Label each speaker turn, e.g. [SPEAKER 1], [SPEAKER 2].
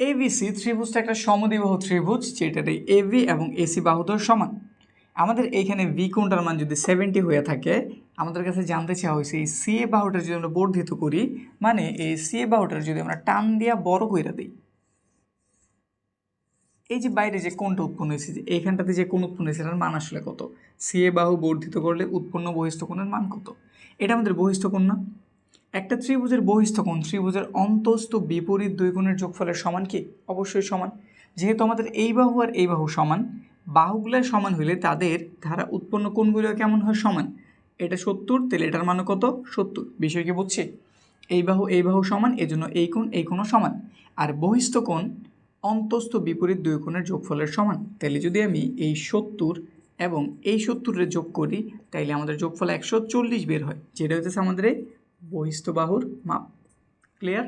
[SPEAKER 1] ABC ত্রিভুজটা একটা সমদ্বিবাহু ত্রিভুজ এই এবি এবং এসি বাহুদর সমান। আমাদের এইখানে ভি কোণটার মান যদি সেভেন্টি হয়ে থাকে, আমাদের কাছে জানতে চাওয়া হয়েছে এই সি এ বাহুটা যদি আমরা বর্ধিত করি মানে এই সি এ বাহুটার যদি আমরা টান দিয়া বড় কইরা দিই। এই যে বাইরে যে কোণটা উৎপন্ন হয়েছে, যে এইখানটাতে যে কোণ উৎপন্ন হয়েছে, এটার মান আসলে কত? সি এ বাহু বর্ধিত করলে উৎপন্ন বহিস্থ কোণের মান কত? এটা আমাদের বহিস্থ কোণ না? একটা ত্রিভুজের বহিস্থ কোণ, ত্রিভুজের অন্তস্থ বিপরীত দুই কোণের যোগফলের সমান কি? অবশ্যই সমান। যেহেতু আমাদের এই বাহু আর এই বাহু সমান বাহুগুলো সমান হলে তাদের ধারা উৎপন্ন কোণগুলো কেমন হয়? সমান। এটা সত্তর, তাহলে এটার মানে কত? সত্তর। বিষয় কি বুঝছি? এই বাহু এই বাহু সমান, এজন্য এই কোণ, এই কোণও সমান। আর বহিস্থ কোণ অন্তস্থ বিপরীত দুই কোণের যোগফলের সমান। তাহলে যদি আমি এই সত্তর এবং এই সত্তরের যোগ করি তাইলে আমাদের যোগফল একশো চল্লিশ বের হয়। যেটা হচ্ছে আমাদের বহিস্থ বাহুর মাপ ক্লিয়ার